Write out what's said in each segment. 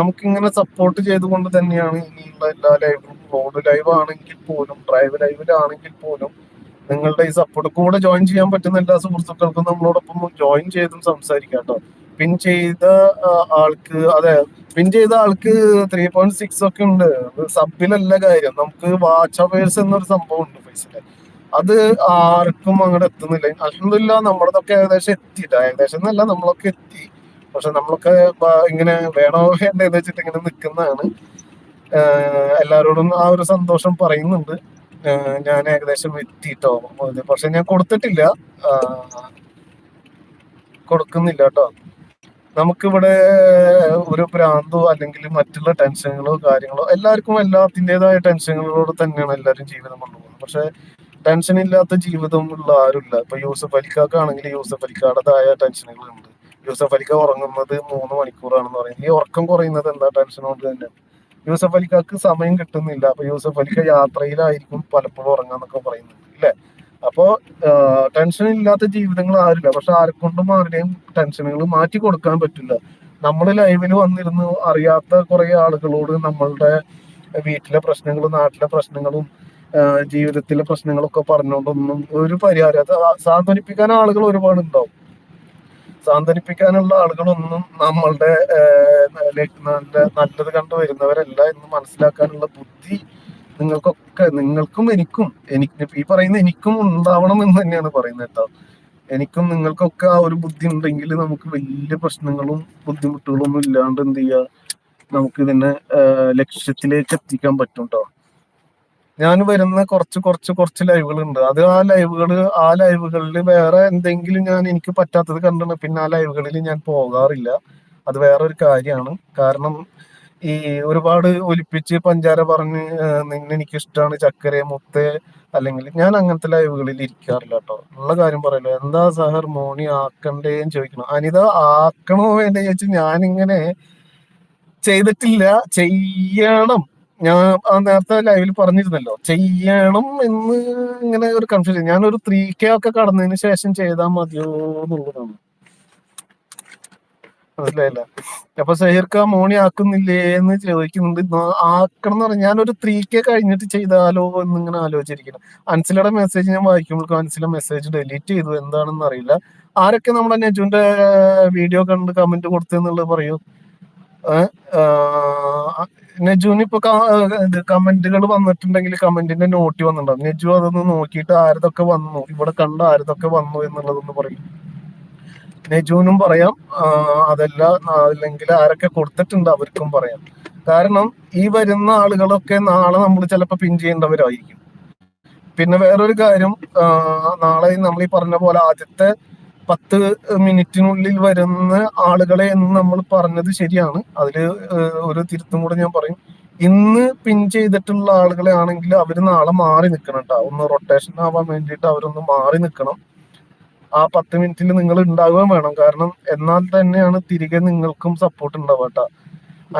നമുക്ക് ഇങ്ങനെ സപ്പോർട്ട് ചെയ്തുകൊണ്ട് തന്നെയാണ് ഇനിയുള്ള എല്ലാ ലൈവും റോഡ് ലൈവ് ആണെങ്കിൽ പോലും ഡ്രൈവ് ലൈവിലാണെങ്കിൽ പോലും നിങ്ങളുടെ ഈ സപ്പോർട്ട് കൂടെ ജോയിൻ ചെയ്യാൻ പറ്റുന്ന എല്ലാ സുഹൃത്തുക്കൾക്കും നമ്മളോടൊപ്പം ജോയിൻ ചെയ്തും സംസാരിക്കാം കേട്ടോ. പിൻ ചെയ്ത ആൾക്ക് അതെ പിൻ ചെയ്ത ആൾക്ക് ത്രീ പോയിന്റ് സിക്സ് ഒക്കെ ഉണ്ട്. സബിലല്ല കാര്യം. നമുക്ക് വാച്ച് അവേഴ്സ് എന്നൊരു സംഭവം ഉണ്ട് ഫേസിൽ അത് ആർക്കും അങ്ങോട്ട് എത്തുന്നില്ല. അലഹമില്ല നമ്മളതൊക്കെ ഏകദേശം എത്തിയില്ല ഏകദേശം എന്നല്ല നമ്മളൊക്കെ എത്തി. പക്ഷെ നമ്മളൊക്കെ ഇങ്ങനെ വേണോ വേണ്ടെന്ന് വെച്ചിട്ട് ഇങ്ങനെ നിൽക്കുന്നതാണ് എല്ലാവരോടും ആ ഒരു സന്തോഷം പറയുന്നുണ്ട്. ഞാൻ ഏകദേശം എത്തിയിട്ടോ പക്ഷെ ഞാൻ കൊടുത്തിട്ടില്ല. കൊടുക്കുന്നില്ല കേട്ടോ. നമുക്കിവിടെ ഒരു ഭ്രാന്തോ അല്ലെങ്കിൽ മറ്റുള്ള ടെൻഷനുകളോ കാര്യങ്ങളോ എല്ലാവർക്കും എല്ലാത്തിന്റെതായ ടെൻഷനുകളോട് തന്നെയാണ് എല്ലാവരും ജീവിതം കൊണ്ടുപോകുന്നത് പക്ഷെ ടെൻഷൻ ഇല്ലാത്ത ജീവിതം ഉള്ള ആരുമില്ല. ഇപ്പൊ യൂസഫ് അലിക്കാക്കാണെങ്കിൽ യൂസഫ് അലിക്കാടേതായ ടെൻഷനുകളുണ്ട്. യൂസഫ് അലിക്ക ഉറങ്ങുന്നത് മൂന്ന് മണിക്കൂറാണെന്ന് പറയുന്നത് ഈ ഉറക്കം കുറയുന്നത് എന്താ ടെൻഷൻ കൊണ്ട് തന്നെ? യൂസഫ് അലിക്കാക്ക് സമയം കിട്ടുന്നില്ല. അപ്പൊ യൂസഫ് അലിക്ക യാത്രയിലായിരിക്കും പലപ്പോഴും ഉറങ്ങാന്നൊക്കെ പറയുന്നത് ഇല്ലേ? അപ്പോ ടെൻഷൻ ഇല്ലാത്ത ജീവിതങ്ങൾ ആരില്ല പക്ഷെ ആരെക്കൊണ്ടും ആരുടെയും ടെൻഷനുകൾ മാറ്റി കൊടുക്കാൻ പറ്റില്ല. നമ്മൾ ലൈവിൽ വന്നിരുന്ന് അറിയാത്ത കുറെ ആളുകളോട് നമ്മളുടെ വീട്ടിലെ പ്രശ്നങ്ങളും നാട്ടിലെ പ്രശ്നങ്ങളും ജീവിതത്തിലെ പ്രശ്നങ്ങളൊക്കെ പറഞ്ഞുകൊണ്ടൊന്നും ഒരു പരിഹാരം അത് സാന്ത്വനിപ്പിക്കാൻ ആളുകൾ ഒരുപാട് ഉണ്ടാവും സാന്ത്വനിപ്പിക്കാനുള്ള ആളുകളൊന്നും നമ്മളുടെ നല്ല നല്ലത് കണ്ടു വരുന്നവരല്ല എന്ന് മനസ്സിലാക്കാനുള്ള ബുദ്ധി നിങ്ങൾക്കൊക്കെ നിങ്ങൾക്കും എനിക്കും എനിക്ക് ഈ പറയുന്ന എനിക്കും ഉണ്ടാവണം എന്ന് തന്നെയാണ് പറയുന്നത് കേട്ടോ. എനിക്കും നിങ്ങൾക്കൊക്കെ ആ ഒരു ബുദ്ധി ഉണ്ടെങ്കിൽ നമുക്ക് വലിയ പ്രശ്നങ്ങളും ബുദ്ധിമുട്ടുകളും ഒന്നും ഇല്ലാണ്ട് എന്ത് ചെയ്യാ? നമുക്ക് ഇതിനെ ലക്ഷ്യത്തിലേക്ക് എത്തിക്കാൻ പറ്റും കേട്ടോ. ഞാൻ വരുന്ന കുറച്ച് കുറച്ച് കുറച്ച് ലൈവുകൾ ഉണ്ട് അത് ആ ലൈവുകൾ ആ ലൈവുകളിൽ വേറെ എന്തെങ്കിലും ഞാൻ എനിക്ക് പറ്റാത്തത് കണ്ടാണ് പിന്നെ ആ ലൈവുകളിൽ ഞാൻ പോകാറില്ല. അത് വേറെ ഒരു കാര്യമാണ്. കാരണം ഈ ഒരുപാട് ഒലിപ്പിച്ച് പഞ്ചാര പറഞ്ഞ് നിന്നെ എനിക്ക് ഇഷ്ടമാണ് ചക്കര മുത്ത് അല്ലെങ്കിൽ ഞാൻ അങ്ങനത്തെ ലൈവുകളിൽ ഇരിക്കാറില്ല കേട്ടോ. ഉള്ള കാര്യം പറയല്ലോ. എന്താ സഹർ മോണി ആക്കണ്ടേന്ന് ചോദിക്കണം അനിത ആക്കണോ വേണ്ടേ ചോദിച്ചാൽ ഞാനിങ്ങനെ ചെയ്തിട്ടില്ല. ചെയ്യണം. ഞാൻ ആ നേരത്തെ ലൈവിൽ പറഞ്ഞിരുന്നല്ലോ ചെയ്യണം എന്ന് ഇങ്ങനെ ഒരു കൺഫ്യൂഷൻ ഞാനൊരു ത്രീ കെ ഒക്കെ കടന്നതിന് ശേഷം ചെയ്താൽ മതിയോ എന്നുള്ളതാണ്. മനസ്സിലായില്ല? അപ്പൊ സഹീർക്ക മോണി ആക്കുന്നില്ലേ എന്ന് ചോദിക്കുന്നുണ്ട്. ആക്കണം എന്ന് പറഞ്ഞാൽ ഞാനൊരു ത്രീ കെ കഴിഞ്ഞിട്ട് ചെയ്താലോ എന്നിങ്ങനെ ആലോചിച്ചിരിക്കണം അൻസിലയുടെ മെസ്സേജ് ഞാൻ വായിക്കുമ്പോൾ അൻസില മെസ്സേജ് ഡെലീറ്റ് ചെയ്തു. എന്താണെന്ന് അറിയില്ല. ആരൊക്കെ നമ്മുടെ നെജുവിന്റെ വീഡിയോ കണ്ട് കമന്റ് കൊടുത്തെന്നുള്ളത് പറയൂ. നെജുവിന് ഇപ്പൊ കമന്റുകൾ വന്നിട്ടുണ്ടെങ്കിൽ കമന്റിന്റെ നോട്ടി വന്നിട്ടുണ്ടാവും. നെജു അതൊന്ന് നോക്കിയിട്ട് ആരതൊക്കെ വന്നു? ഇവിടെ കണ്ട ആരതൊക്കെ വന്നു എന്നുള്ളതൊന്ന് പറയും. നെജുവിനും പറയാം. അതല്ല അല്ലെങ്കിൽ ആരൊക്കെ കൊടുത്തിട്ടുണ്ട് അവർക്കും പറയാം. കാരണം ഈ വരുന്ന ആളുകളൊക്കെ നാളെ നമ്മൾ ചിലപ്പോൾ പിൻ ചെയ്യേണ്ടവരായിരിക്കും. പിന്നെ വേറൊരു കാര്യം നാളെ നമ്മൾ ഈ പറഞ്ഞ പോലെ ആദ്യത്തെ പത്ത് മിനിറ്റിനുള്ളിൽ വരുന്ന ആളുകളെ എന്ന് നമ്മൾ പറഞ്ഞത് ശരിയാണ്. അതിൽ ഒരു തിരുത്തും കൂടെ ഞാൻ പറയും. ഇന്ന് പിൻ ചെയ്തിട്ടുള്ള ആളുകളെ ആണെങ്കിൽ അവർ നാളെ മാറി നിൽക്കണം കേട്ടോ ഒന്ന് റൊട്ടേഷൻ ആവാൻ വേണ്ടിയിട്ട് അവരൊന്ന് മാറി നിൽക്കണം ആ പത്ത് മിനിറ്റിൽ നിങ്ങൾ ഉണ്ടാവുകയും വേണം. കാരണം എന്നാൽ തന്നെയാണ് തിരികെ നിങ്ങൾക്കും സപ്പോർട്ട് ഉണ്ടാവുക കേട്ടോ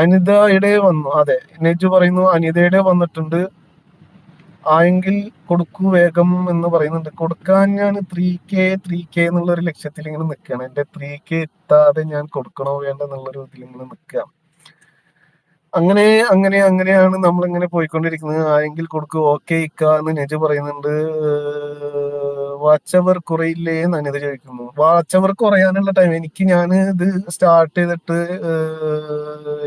അനിതയുടെ വന്നു. അതെ നെജു പറയുന്നു അനിതയുടെ വന്നിട്ടുണ്ട്. ആയെങ്കിൽ കൊടുക്കൂ വേഗം എന്ന് പറയുന്നുണ്ട്. കൊടുക്കാൻ ഞാൻ ത്രീ കെ ത്രീ കെ എന്നുള്ള ഒരു ലക്ഷ്യത്തിൽ ഇങ്ങനെ നിൽക്കുകയാണ് എന്റെ ത്രീ കെ എത്താതെ ഞാൻ കൊടുക്കണോ വേണ്ട എന്നുള്ളൊരു ഇതിൽ ഇങ്ങനെ നിൽക്കുക അങ്ങനെ അങ്ങനെ അങ്ങനെയാണ് നമ്മൾ ഇങ്ങനെ പോയിക്കൊണ്ടിരിക്കുന്നത് ആയെങ്കിൽ കൊടുക്കൂ ഓക്കെ ഇക്ക എന്ന് നെജു പറയുന്നുണ്ട്. വാച്ചവർ കുറയില്ലേ എന്ന് അനിത ചോദിക്കുന്നു. വാച്ചവർ കുറയാനുള്ള ടൈം എനിക്ക് ഞാൻ ഇത് സ്റ്റാർട്ട് ചെയ്തിട്ട്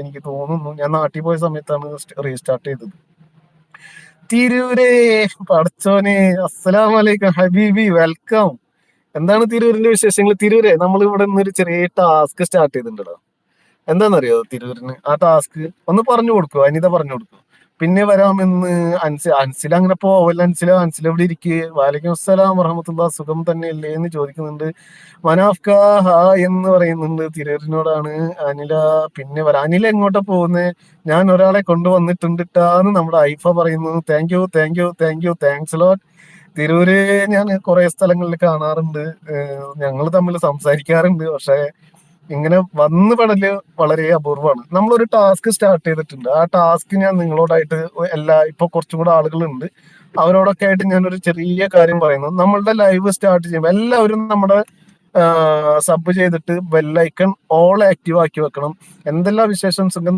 എനിക്ക് തോന്നുന്നു. ഞാൻ നാട്ടിൽ പോയ സമയത്താണ് റീസ്റ്റാർട്ട് ചെയ്തത്. തിരൂരേ. പടച്ചോനെ അസ്സലാം ഹബീബി വെൽക്കം. എന്താണ് തിരൂരിന്റെ വിശേഷങ്ങൾ തിരൂരെ നമ്മൾ ഇവിടെ നിന്ന് ഒരു ചെറിയ ടാസ്ക് സ്റ്റാർട്ട് ചെയ്തിട്ടുണ്ടല്ലോ. എന്താണെന്നറിയോ തിരൂരിന്? ആ ടാസ്ക് ഒന്ന് പറഞ്ഞു കൊടുക്കുവോ? അനിത പറഞ്ഞു കൊടുക്കൂ പിന്നെ വരാമെന്ന് അൻസി അൻസിൽ അങ്ങനെ പോവല്ല. അൻസില അൻസിൽ എവിടെ ഇരിക്കുക വാലിക്കും അസ്സലാം വറഹമത്തുള്ള. സുഖം തന്നെയല്ലേ എന്ന് ചോദിക്കുന്നുണ്ട്. മനാഫ്ക ഹാ എന്ന് പറയുന്നുണ്ട് തിരൂരിനോടാണ് അനില. പിന്നെ വരാം. അനില എങ്ങോട്ടാ പോകുന്നത് ഞാൻ ഒരാളെ കൊണ്ടുവന്നിട്ടുണ്ട് ഇട്ടാന്ന് നമ്മുടെ ഐഫ പറയുന്നു. Thank you thank you thank you thanks lot Tirur ഞാൻ കുറെ സ്ഥലങ്ങളിൽ കാണാറുണ്ട്. ഞങ്ങൾ തമ്മിൽ സംസാരിക്കാറുണ്ട്. പക്ഷെ ഇങ്ങനെ വന്ന് പെടൽ വളരെ അപൂർവമാണ്. നമ്മളൊരു ടാസ്ക് സ്റ്റാർട്ട് ചെയ്തിട്ടുണ്ട്. ആ ടാസ്ക് ഞാൻ നിങ്ങളോടായിട്ട് എല്ലാ ഇപ്പൊ കുറച്ചും കൂടെ ആളുകളുണ്ട്. അവരോടൊക്കെ ആയിട്ട് ഞാനൊരു ചെറിയ കാര്യം പറയുന്നു. നമ്മളുടെ ലൈവ് സ്റ്റാർട്ട് ചെയ്യുമ്പോൾ എല്ലാവരും നമ്മുടെ സബ് ചെയ്തിട്ട് ബെല്ലൈക്കൺ ഓൾ ആക്റ്റീവ് ആക്കി വെക്കണം. എന്തെല്ലാം വിശേഷം സുഖം